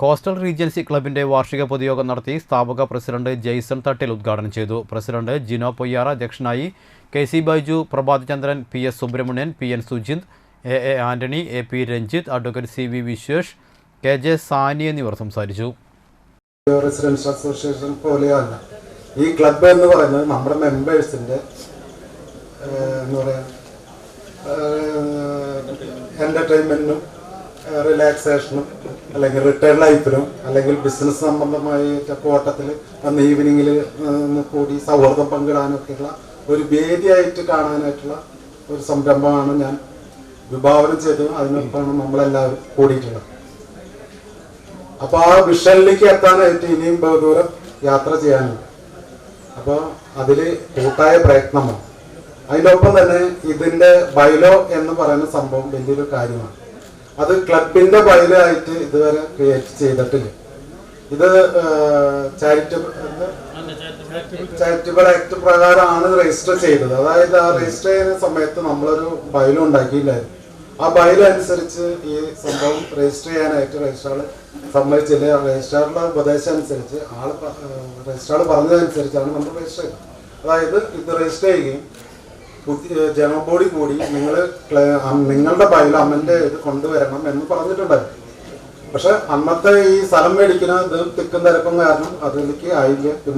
Coastal Regency ക്ലബിന്റെ വാർഷിക പൊതുയോഗം നടത്തി സ്ഥാപക പ്രസിഡന്റ് ജെയ്സൺ തട്ടിൽ ഉദ്ഘാടനം ചെയ്തു. പ്രസിഡന്റ് ജിനോ പൊയ്യാറ അധ്യക്ഷനായി K C Baiju Prabhat Chandran P S Subramanian P N Sujind A A Antony A P Ranjith advocate C V Vishwesh K J Sani എന്നിവർ സംസാരിച്ചു. അസോസിയേഷൻ പോലെയല്ല. ഈ എന്ന് പറയുന്നത് നമ്മുടെ എന്താ റിലാക്സേഷനും അല്ലെങ്കിൽ റിട്ടേൺ ലൈഫിനും അല്ലെങ്കിൽ ബിസിനസ് സംബന്ധമായ ഓട്ടത്തിൽ അന്ന് ഈവനിങ്ങിൽ കൂടി സൗഹൃദം പങ്കിടാനൊക്കെയുള്ള ഒരു വേദിയായിട്ട് കാണാനായിട്ടുള്ള ഒരു സംരംഭമാണ് ഞാൻ വിഭാവനം ചെയ്തത് അതിനൊപ്പമാണ് നമ്മളെല്ലാവരും കൂടിയിട്ടുള്ളത്. അപ്പോൾ ആ വിഷനിലേക്ക് എത്താനായിട്ട് ഇനിയും ബഹുദൂരം യാത്ര ചെയ്യാനുണ്ട്. അപ്പോൾ അതിൽ കൂട്ടായ പ്രയത്നമാണ്. അതിന്റെ ഒപ്പം തന്നെ ഇതിന്റെ ബൈലോ എന്ന് പറയുന്ന സംഭവം വലിയൊരു കാര്യമാണ്. അത് ക്ലബിന്റെ ഫയലായിട്ട് ഇതുവരെ ക്രിയേറ്റ് ചെയ്തിട്ടില്ല. ഇത് ചാരിറ്റബിൾ ആക്ട് പ്രകാരമാണ് രജിസ്റ്റർ ചെയ്തത്. അതായത് ആ രജിസ്റ്റർ ചെയ്യുന്ന സമയത്ത് നമ്മളൊരു ബൈലോ ഉണ്ടാക്കിയില്ലായിരുന്നു. ആ ബൈലനുസരിച്ച് ഈ സംഭവം രജിസ്റ്റർ ചെയ്യാനായിട്ട് രജിസ്ട്രാർ സമ്മതിച്ചില്ല. രജിസ്ട്രാറിന്റെ ഉപദേശം അനുസരിച്ച് ആൾ രജിസ്ട്രാർ പറഞ്ഞതനുസരിച്ചാണ് നമ്മൾ രജിസ്റ്റർ ചെയ്തത്. അതായത് ഇത് രജിസ്റ്റർ ചെയ്യുകയും പുതിയ ജനറൽ ബോഡി കൂടി നിങ്ങൾ നിങ്ങളുടെ ബയൽ അമ്മന്റെ ഇത് കൊണ്ടുവരണം എന്ന് പറഞ്ഞിട്ടുണ്ടായിരുന്നു പക്ഷെ അന്നത്തെ ഈ സ്ഥലം മേടിക്കുന്ന ഇത് തിക്കും തിരക്കും കാരണം അതിലേക്ക് ആയില്ല.